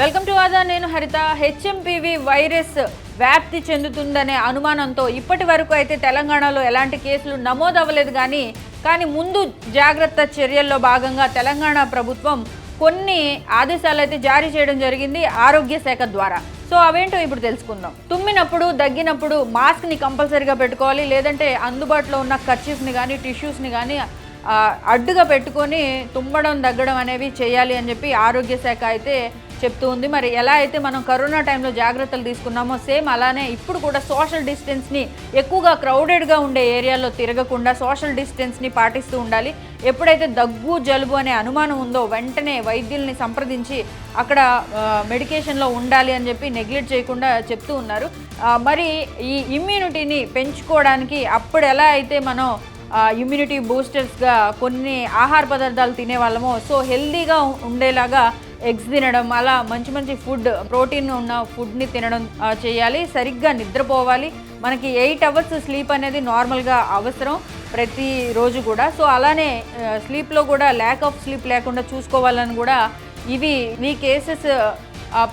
Welcome to కదా నేను హరిత. హెచ్ఎంపివి వైరస్ వ్యాప్తి చెందుతుందనే అనుమానంతో ఇప్పటి వరకు అయితే తెలంగాణలో ఎలాంటి కేసులు నమోదవ్వలేదు కానీ కానీ ముందు జాగ్రత్త చర్యల్లో భాగంగా తెలంగాణ ప్రభుత్వం కొన్ని ఆదేశాలు అయితే జారీ చేయడం జరిగింది ఆరోగ్య శాఖ ద్వారా. సో అవేంటో ఇప్పుడు తెలుసుకుందాం. తుమ్మినప్పుడు దగ్గినప్పుడు మాస్క్ని కంపల్సరీగా పెట్టుకోవాలి లేదంటే అందుబాటులో ఉన్న కర్చీఫ్ని కానీ టిష్యూస్ని కానీ అడ్డుగా పెట్టుకొని తుమ్మడం దగ్గడం అనేవి చేయాలి అని చెప్పి ఆరోగ్య శాఖ అయితే చెప్తూ ఉంది. మరి ఎలా అయితే మనం కరోనా టైంలో జాగ్రత్తలు తీసుకున్నామో సేమ్ అలానే ఇప్పుడు కూడా సోషల్ డిస్టెన్స్ని ఎక్కువగా క్రౌడెడ్గా ఉండే ఏరియాలో తిరగకుండా సోషల్ డిస్టెన్స్ని పాటిస్తూ ఉండాలి. ఎప్పుడైతే దగ్గు జలుబు అనే అనుమానం ఉందో వెంటనే వైద్యుల్ని సంప్రదించి అక్కడ మెడికేషన్లో ఉండాలి అని చెప్పి నెగ్లెక్ట్ చేయకుండా చెప్తూ ఉన్నారు. మరి ఈ ఇమ్యూనిటీని పెంచుకోవడానికి అప్పుడు ఎలా అయితే మనం ఇమ్యూనిటీ బూస్టర్స్గా కొన్ని ఆహార పదార్థాలు తినేవాళ్ళమో సో హెల్దీగా ఉండేలాగా ఎగ్స్ తినడం అలా మంచి మంచి ఫుడ్ ప్రోటీన్ ఉన్న ఫుడ్ని తినడం చేయాలి. సరిగ్గా నిద్రపోవాలి. మనకి ఎయిట్ అవర్స్ స్లీప్ అనేది నార్మల్గా అవసరం ప్రతిరోజు కూడా. సో అలానే స్లీప్లో కూడా ల్యాక్ ఆఫ్ స్లీప్ లేకుండా చూసుకోవాలని కూడా ఇవి మీ కేసెస్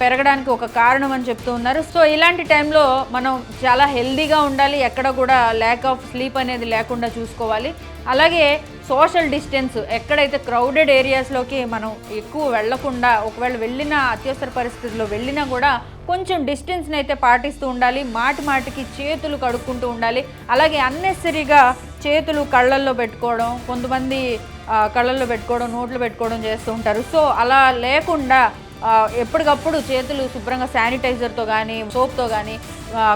పెరగడానికి ఒక కారణం అని చెప్తూ ఉన్నారు. సో ఇలాంటి టైంలో మనం చాలా హెల్దీగా ఉండాలి ఎక్కడ కూడా ల్యాక్ ఆఫ్ స్లీప్ అనేది లేకుండా చూసుకోవాలి. అలాగే సోషల్ డిస్టెన్స్ ఎక్కడైతే క్రౌడెడ్ ఏరియాస్లోకి మనం ఎక్కువ వెళ్ళకుండా ఒకవేళ వెళ్ళిన అత్యవసర పరిస్థితుల్లో వెళ్ళినా కూడా కొంచెం డిస్టెన్స్ని అయితే పాటిస్తూ ఉండాలి. మాటి మాటికి చేతులు కడుక్కుంటూ ఉండాలి. అలాగే అన్నెసరీగా చేతులు కళ్ళల్లో పెట్టుకోవడం కొంతమంది కళ్ళల్లో పెట్టుకోవడం నోట్లు పెట్టుకోవడం చేస్తూ ఉంటారు. సో అలా లేకుండా ఎప్పటికప్పుడు చేతులు శుభ్రంగా శానిటైజర్తో కానీ సోప్తో కానీ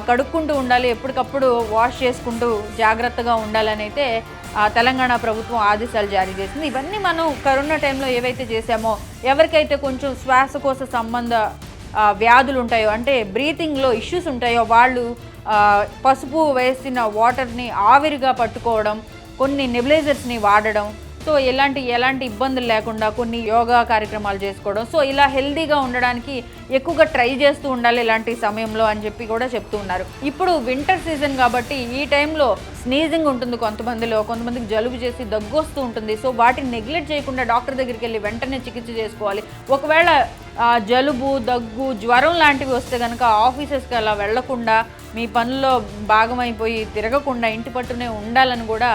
కడుక్కుంటూ ఉండాలి. ఎప్పటికప్పుడు వాష్ చేసుకుంటూ జాగ్రత్తగా ఉండాలని అయితే తెలంగాణ ప్రభుత్వం ఆదేశాలు జారీ చేసింది. ఇవన్నీ మనం కరోనా టైంలో ఏవైతే చేసామో ఎవరికైతే కొంచెం శ్వాసకోశ సంబంధ వ్యాధులు ఉంటాయో అంటే బ్రీతింగ్లో ఇష్యూస్ ఉంటాయో వాళ్ళు పసుపు వేసిన వాటర్ని ఆవిరిగా పట్టుకోవడం కొన్ని నెబిలైజర్స్ని వాడడం సో ఎలాంటి ఎలాంటి ఇబ్బందులు లేకుండా కొన్ని యోగా కార్యక్రమాలు చేసుకోవడం. సో ఇలా హెల్దీగా ఉండడానికి ఎక్కువగా ట్రై చేస్తూ ఉండాలి ఇలాంటి సమయంలో అని చెప్పి కూడా చెప్తూ ఉన్నారు. ఇప్పుడు వింటర్ సీజన్ కాబట్టి ఈ టైంలో స్నీజింగ్ ఉంటుంది కొంతమందిలో కొంతమందికి జలుబు చేసి దగ్గు వస్తూ ఉంటుంది. సో వాటిని నెగ్లెక్ట్ చేయకుండా డాక్టర్ దగ్గరికి వెళ్ళి వెంటనే చికిత్స చేసుకోవాలి. ఒకవేళ జలుబు దగ్గు జ్వరం లాంటివి వస్తే కనుక ఆఫీసెస్కి అలా వెళ్ళకుండా మీ పనుల్లో భాగమైపోయి తిరగకుండా ఇంటి పట్టునే ఉండాలని కూడా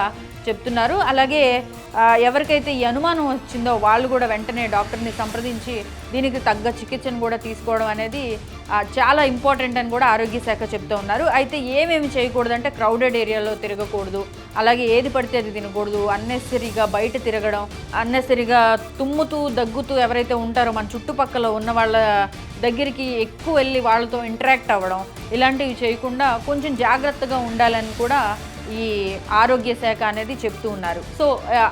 చెప్తున్నారు. అలాగే ఎవరికైతే ఈ అనుమానం వచ్చిందో వాళ్ళు కూడా వెంటనే డాక్టర్ని సంప్రదించి దీనికి తగ్గ చికిత్సను కూడా తీసుకోవడం అనేది చాలా ఇంపార్టెంట్ అని కూడా ఆరోగ్య శాఖ చెప్తూ ఉన్నారు. అయితే ఏమేమి చేయకూడదంటే క్రౌడెడ్ ఏరియాలో తిరగకూడదు అలాగే ఏది పడితే అది తినకూడదు అన్నెసరీగా బయట తిరగడం అన్నెసరీగా తుమ్ముతూ దగ్గుతూ ఎవరైతే ఉంటారో మన చుట్టుపక్కల ఉన్న వాళ్ళ దగ్గరికి ఎక్కువ వెళ్ళి వాళ్ళతో ఇంటరాక్ట్ అవ్వడం ఇలాంటివి చేయకుండా కొంచెం జాగ్రత్తగా ఉండాలని కూడా ఈ ఆరోగ్య శాఖ అనేది చెప్తూ ఉన్నారు. సో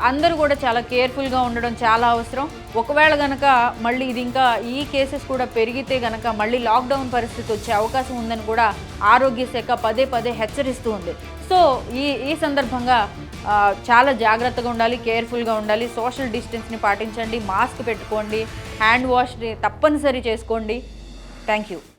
అందరూ కూడా చాలా కేర్ఫుల్గా ఉండడం చాలా అవసరం. ఒకవేళ గనక మళ్ళీ ఇది ఇంకా ఈ కేసెస్ కూడా పెరిగితే గనక మళ్ళీ లాక్డౌన్ పరిస్థితి వచ్చే అవకాశం ఉందని కూడా ఆరోగ్య శాఖ పదే పదే హెచ్చరిస్తూ ఉంది. సో ఈ ఈ సందర్భంగా చాలా జాగ్రత్తగా ఉండాలి కేర్ఫుల్గా ఉండాలి. సోషల్ డిస్టెన్స్ని పాటించండి మాస్క్ పెట్టుకోండి హ్యాండ్ వాష్ని తప్పనిసరి చేసుకోండి. Thank you.